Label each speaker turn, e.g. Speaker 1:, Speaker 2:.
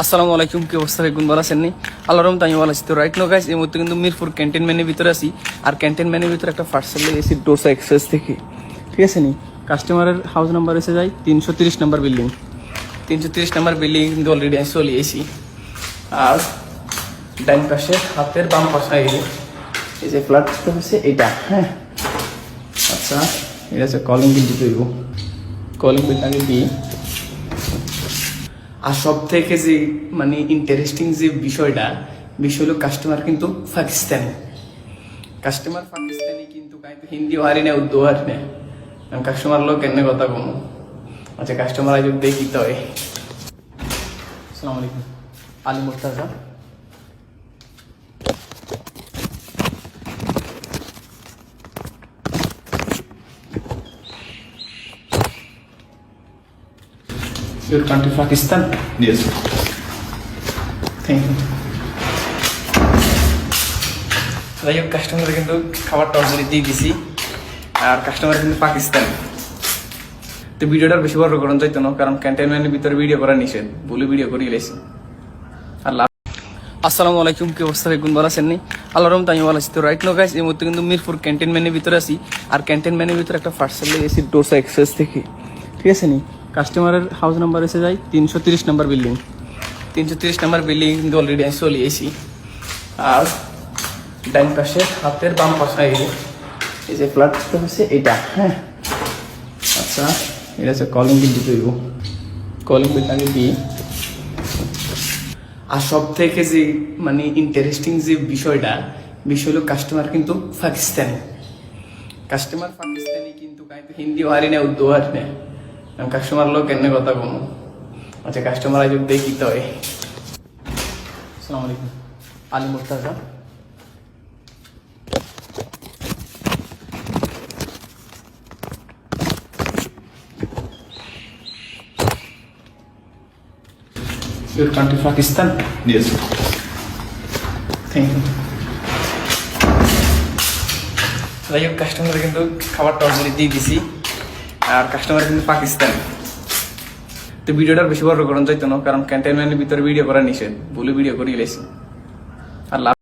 Speaker 1: আসসালামু আলাইকুম, কি অবস্থা বেগুন ভালো আছেন আল্লাহ রহমত আমি ভালো আছি। তো রাইট নো এই মুহূর্তে কিন্তু মিরপুর ক্যান্টনমেন্টের ভিতরে আছি। আর ক্যান্টনমেন্টের ভিতরে একটা পার্সেল এসি ডোসা এক্সপ্রেস থেকে। ঠিক আছে নি? কাস্টমারের হাউস নাম্বার এসে যায়, তিনশো তিরিশ নাম্বার বিল্ডিং তিনশো তিরিশ নাম্বার বিল্ডিং কিন্তু অলরেডি আমি চলে এসি আর ডাইন পাশে হাতের বাম পাশে এই যে- ফ্ল্যাট হচ্ছে এটা হ্যাঁ? আচ্ছা এটা হচ্ছে কলিং বিল দিতে কলিং বিলটা আগে দিই। আর সব থেকে যে মানে ইন্টারেস্টিং যে বিষয়টা, বিষয় হলো কাস্টমার কিন্তু পাকিস্তানি। কাস্টমার পাকিস্তানি কিন্তু হিন্দি হারি না উর্দু হারি না কাস্টমার লোক কেন কথা কম? আচ্ছা কাস্টমার আজ দেখি তো আসসালামু আলাইকুম। Ali Murtaza. Your country Pakistan?
Speaker 2: Yes.
Speaker 1: Thank you যাই হোক কাস্টমার কিন্তু খাবারটা অলরেডি দিয়ে দিছি। আর কাস্টমার কিন্তু পাকিস্তান তো ভিডিওটার বেশি বড় করুন যাইতো না কারণ ক্যান্টেনমেন্টের ভিতরে ভিডিও করা নিষেধ। বলে ভিডিও করে গেছি আল্লাহ আসসালামু আলাইকুম কি অবস্থা বেগুন ভালো আছেন নি? আল্লাহ রহমত আমি ভালো আছি। তো রাইট নো গাইস এই মুহূর্তে কিন্তু মিরপুর ক্যান্টনমেন্টের ভিতরে আছি। আর ক্যান্টনমেন্টের ভিতরে একটা পার্সেল এসি ডোসা এক্সপ্রেস থেকে। ঠিক আছে নি? কাস্টমারের হাউস নাম্বার এসে যায় তিনশো তিরিশ নাম্বার বিল্ডিং তিনশো তিরিশ নাম্বার বিল্ডিং কিন্তু অলরেডি আমি চলে এসি আর ডাইন পাশে হাতের বাম পাশে এই যে- এই যে ফ্ল্যাট হচ্ছে এটা হ্যাঁ। আচ্ছা এটা হচ্ছে কলিং বিল দিতে হইব কলিং বিলটা আগে দিই। আর সব থেকে যে মানে ইন্টারেস্টিং যে বিষয়টা, বিষয় হলো কাস্টমার কিন্তু পাকিস্তানি। কাস্টমার পাকিস্তানি কিন্তু হিন্দি হারি না উর্দু হারি না আমি কাস্টমার লোক কেন কথা কম। আচ্ছা কাস্টমার আজ দেখি তো আসসালামু আলাইকুম। Ali Murtaza. Your country Pakistan?
Speaker 2: Yes.
Speaker 1: Thank you যাই হোক কাস্টমার কিন্তু খাবারটা অলরেডি দিয়ে দিছি। আর কাস্টমার কিন্তু পাকিস্তান। তো ভিডিওটার বেশি বড় করুন যাইতো না, কারণ ক্যান্টেনমেন্টের ভিতরে ভিডিও করা নিষেধ বলে ভিডিও করে গেছি আল্লাহ